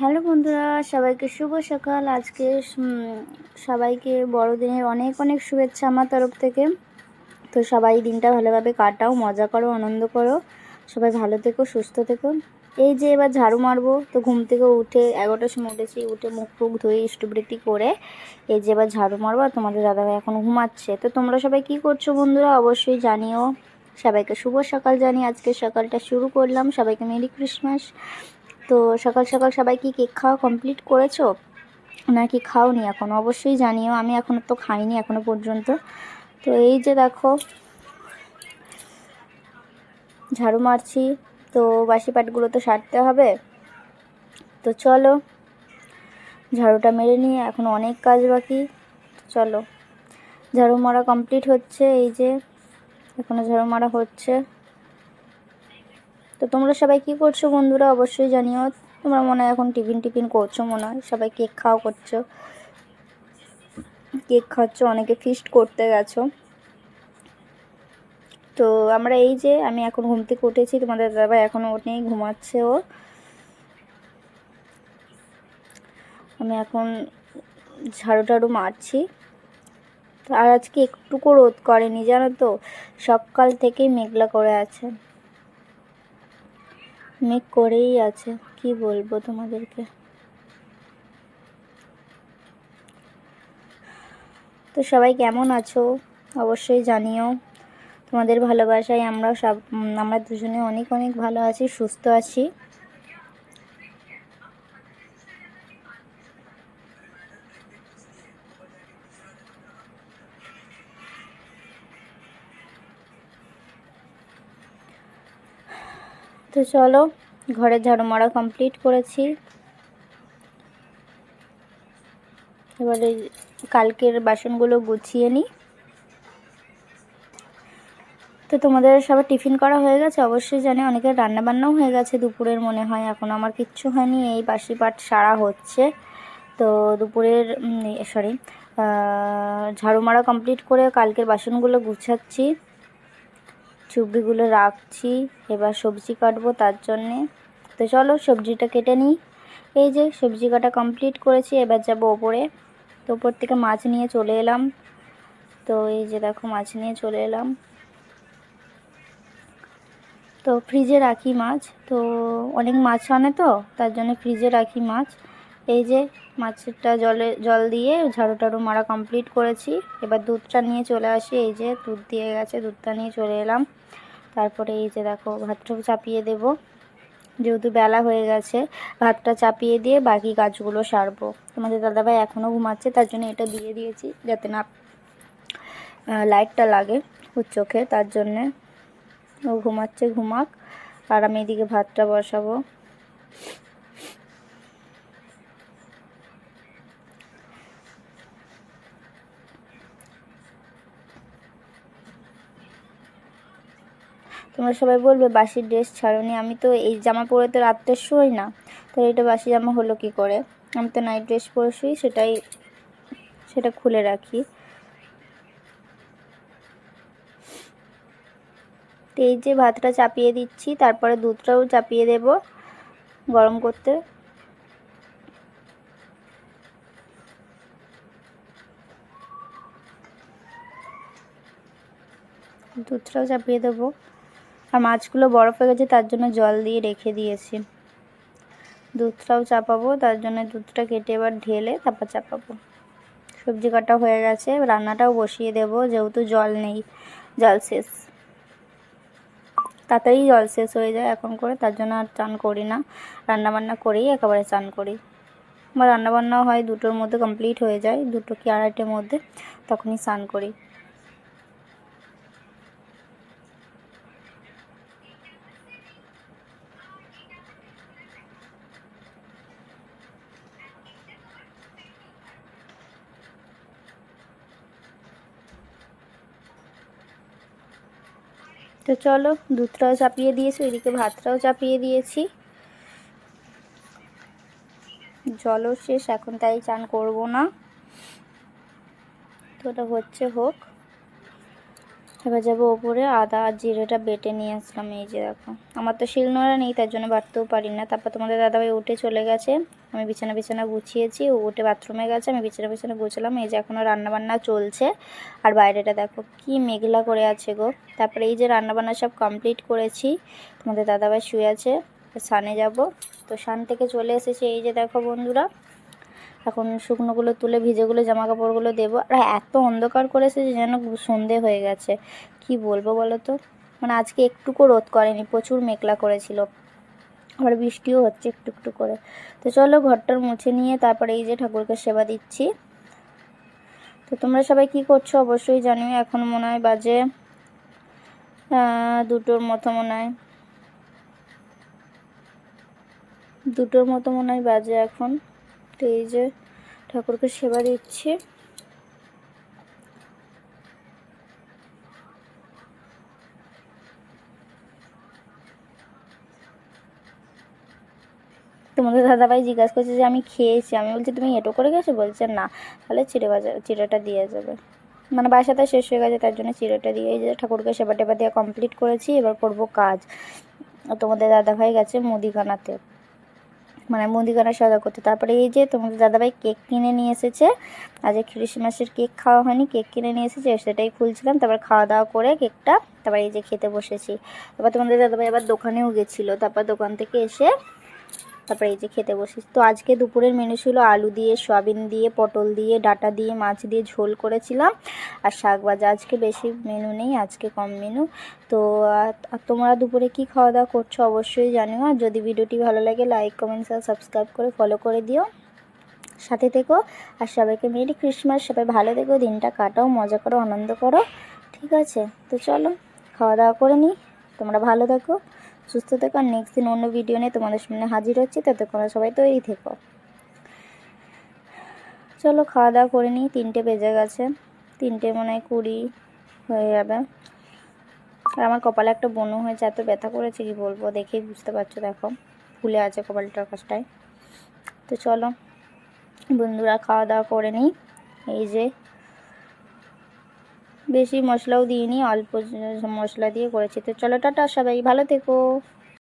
Hello বন্ধুরা, সবাইকে শুভ সকাল। আজকে সবাইকে বড়দিনের অনেক অনেক শুভেচ্ছা আমার তরফ থেকে। তো সবাই দিনটা ভালোভাবে কাটাও, মজা করো, আনন্দ করো। সবাই ভালো থেকো, সুস্থ থেকো। এই যে এবার ঝাড়ু মারবো, তো ঘুম থেকে উঠে এগারোটার সময় উঠেছি, উঠে মুখ টুক ধুয়ে ইষ্টবৃত্তি করে এই যে এবার ঝাড়ু মারবো আর তোমাদের দাদাভাই এখন ঘুমাচ্ছে। তো তোমরা সবাই কি করছ বন্ধুরা, অবশ্যই জানিও। সবাইকে শুভ সকাল জানি আজকে সকালটা শুরু করলাম। সবাইকে মেরি ক্রিসমাস। তো সকাল সকাল সবাই কি কেক খাওয়া কমপ্লিট করেছ? নাকি খাওনি এখন? অবশ্যই জানিও, আমি এখনও তো খাইনি এখনও পর্যন্ত। তো এই যে দেখো, ঝাড়ু মারছি, তো বাসি পাটগুলো তো সারতে হবে। তো চলো, ঝাড়ুটা মেরে নিয়ে এখন অনেক কাজ বাকি। চলো, ঝাড়ু মারা কমপ্লিট হচ্ছে, এই যে, এখনও ঝাড়ু মারা হচ্ছে। তো তোমরা সবাই কি করছ বন্ধুরা? অবশ্যই জানিও। তোমরা মনে হয় এখন টিফিন টিফিন করছ মনে হয়। সবাই কেক খাওয়া করছ। কেক খাচ্ছ, অনেকে ফিস্ট করতে গেছো। তো আমরা এই যে, আমি এখন ঘুম থেকে উঠেছি। তোমাদের দাদা এখনও ওঠেই ঘুমাচ্ছে ও। আমি এখন ঝাড়ু টাড়ু মারছি। আর আজকে একটুকু রোদ করেনি, জানো তো? সকাল থেকেই মেঘলা করে আছে। মেঘ করেই আছে, কি বলব তোমাদেরকে? তো সবাই কেমন আছো? অবশ্যই জানিও। তোমাদের ভালোবাসায় আমরা সব আমরা দুজনে অনেক অনেক ভালো আছি, সুস্থ আছি। তো চলো ঘরের ঝাড়ু মারা কমপ্লিট করেছি। এবারে কালকের বাসনগুলো গুছিয়ে নিই। তো তোমাদের সবার টিফিন করা হয়ে গেছে? অবশ্যই জানি অনেকের রান্না বান্নাও হয়ে গেছে দুপুরের মনে হয়, এখন আমার কিচ্ছু হয়নি, এই বাসি পাট সারা হচ্ছে। তো দুপুরের সরি ঝাড়ু মারা কমপ্লিট করে কালকের বাসনগুলো গুছাচ্ছি। চুবড়িগুলো রাখছি, এবার সবজি কাটবো তার জন্যে। তো চলো সবজিটা কেটে নিই। এই যে সবজি কাটা কমপ্লিট করেছি, এবার যাব ওপরে। তো ওপর থেকে মাছ নিয়ে চলে এলাম। তো এই যে দেখো মাছ নিয়ে চলে এলাম। তো ফ্রিজে রাখি মাছ। তো অনেক মাছ আনে তো, তার জন্য ফ্রিজে রাখি মাছ। এই যে মাছটা জলে, জল দিয়ে ঝাড়ু টাড়ু মারা কমপ্লিট করেছি। এবার দুধটা নিয়ে চলে আসি। এই যে দুধ দিয়ে গেছে, দুধটা নিয়ে চলে এলাম। তারপরে এই যে দেখো, ভাতটা চাপিয়ে দেব। যেহেতু বেলা হয়ে গেছে, ভাতটা চাপিয়ে দিয়ে বাকি কাজগুলো সারবো। তোমাদের দাদাভাই এখনও ঘুমাচ্ছে, তার জন্য এটা দিয়ে দিয়েছি যাতে না লাইটটা লাগে ওর চোখে, তার জন্যে ও ঘুমাচ্ছে, ঘুমাক। আর আমি এদিকে ভাতটা বসাবো। তোমরা সবাই বলবে বাসি ড্রেস ছাড়োনি। আমি তো এই জামা পরে তো রাত্রে শুই না। তো এটা বাসি জামা হলো কি করে? আমি তো নাইট ড্রেস পরে শুই, সেটাই, সেটা খুলে রাখি। এই যে ভাতটা চাপিয়ে দিচ্ছি, তারপরে দুধটাও চাপিয়ে দেব গরম করতে। দুধটাও চাপিয়ে দেবো। আর মাছগুলো বরফ হয়ে গেছে, তার জন্য জল দিয়ে রেখে দিয়েছি। দুধটাও চাপাবো, তার জন্য দুধটা কেটে এবার ঢেলে তারপর চাপাবো। সবজি কাটা হয়ে গেছে রান্নাটাও বসিয়ে দেব, যেহেতু জল নেই, জল শেষ। তাড়াতাড়ি জল শেষ হয়ে যায় এখন করে, তার জন্য আর চান করি না। রান্না বান্না করেই একেবারে চান করি। আমার রান্নাবান্নাও হয় দুটোর মধ্যে কমপ্লিট হয়ে যায়, দুটো কি আড়াইটের মধ্যে, তখনই স্নান করি। তো চলো, দুধটাও চাপিয়ে দিয়েছি, ওইদিকে ভাতটাও চাপিয়ে দিয়েছি। জলও শেষ, এখন তাই চান করব না। তো ওটা হচ্ছে হোক। এবার যাব ওপরে, আদা আর জিরেটা বেটে নিয়ে আসলাম, এই যে দেখো। আমার তো শিলনোড়া নেই, তার জন্য বাটতেও পারি না। তারপর তোমাদের দাদাভাই উঠে চলে গেছে, আমি বিছানা বিছানা গুছিয়েছি, ও উঠে বাথরুমে গেছে, আমি বিছানা বিছানা গুছলাম, এই যে এখনও রান্নাবান্না চলছে। আর বাইরেটা দেখো, কি মেঘলা করে আছে গো। তারপরে এই যে রান্নাবান্না সব কমপ্লিট করেছি, তোমাদের দাদাভাই শুয়ে আছে সানে যাব। তো সান থেকে চলে এসেছে, এই যে দেখো বন্ধুরা এখন শুকনোগুলো তুলে ভিজেগুলো জামা কাপড়গুলো দেবো। আর এত অন্ধকার করেছে যে যেন সন্ধে হয়ে গেছে। কি বলব বলো তো? মানে আজকে একটুকু রোদ করেনি, প্রচুর মেঘলা করেছিল। আবার বৃষ্টিও হচ্ছে একটু একটু করে। তো চলো ঘরটার মুছে নিয়ে তারপরে এই যে ঠাকুরকে সেবা দিচ্ছি। তো তোমরা সবাই কি করছ অবশ্যই জানিও, এখন মনে হয় বাজে দুটোর মতো মনে হয়। দুটোর মতো মনে হয় বাজে এখন। তো এই যে ঠাকুরকে সেবা দিচ্ছি। তোমাদের দাদাভাই জিজ্ঞাসা করছে যে আমি খেয়েছি। আমি বলছি, তুমি এটো করে গেছো বলছে, না। তাহলে চিড়ে বাজা চিড়েটা দিয়ে যাবে। মানে বাসাটা শেষ হয়ে গেছে, তার জন্য চিড়েটা দিয়ে এই যে ঠাকুরকে সেবা টেবা দিয়ে কমপ্লিট করেছি। এবার করব কাজ। তোমাদের দাদাভাই গেছে মুদিখানাতে। মানে মুদিখানা সদা করতে। তারপরে এই যে তোমাদের দাদাভাই কেক কিনে নিয়ে এসেছে। আজ ক্রিসমাসের কেক খাওয়া হয়নি, কেক কিনে নিয়ে এসেছে সেটাই খুলছিলাম। তারপর খাওয়া দাওয়া করে কেকটা, তারপর এই যে খেতে বসেছি। তারপর তোমাদের দাদাভাই আবার দোকানেও গেছিল। তারপর দোকান থেকে এসে তারপরে এই যে খেতে বসিস তো আজকে দুপুরের মেনু ছিল আলু দিয়ে, সয়াবিন দিয়ে, পটল দিয়ে, ডাটা দিয়ে, মাছ দিয়ে ঝোল করেছিলাম। আর শাক ভাজা আজকে বেশি মেনু নেই, আজকে কম মেনু তো তোমরা দুপুরে কি খাওয়া দাওয়া করছ অবশ্যই জানিও। আর যদি ভিডিওটি ভালো লাগে লাইক কমেন্টস আর সাবস্ক্রাইব করে ফলো করে দিও। সাথে থেকো। আর সবাইকে মেরি ক্রিসমাস। সবাই ভালো থেকো, দিনটা কাটাও, মজা করো, আনন্দ করো। ঠিক আছে? তো চলো খাওয়া দাওয়া করে নিই। তোমরা ভালো থাকো। সুস্থ থেকো আর নেক্সট দিন অন্য ভিডিও নিয়ে তোমাদের সামনে হাজির হচ্ছি। ততক্ষণ সবাই তৈরি থেকো। চলো খাওয়া দাওয়া করে নিই, তিনটে বেজে গেছে। তিনটে মনে হয় কুড়ি হয়ে যাবে। আর আমার কপালে একটা বনু হয়েছে, এত ব্যথা করেছে, কি বলব? দেখেই বুঝতে পারছ, দেখো। ফুলে আছে কপালটার কাছটায়। তো চলো, বন্ধুরা খাওয়া দাওয়া করে নিই। এই যে বেশি মশলাও দিইনি অল্প মশলা দিয়ে করেছি। তো চলো টাটা সবাই ভালো থেকো।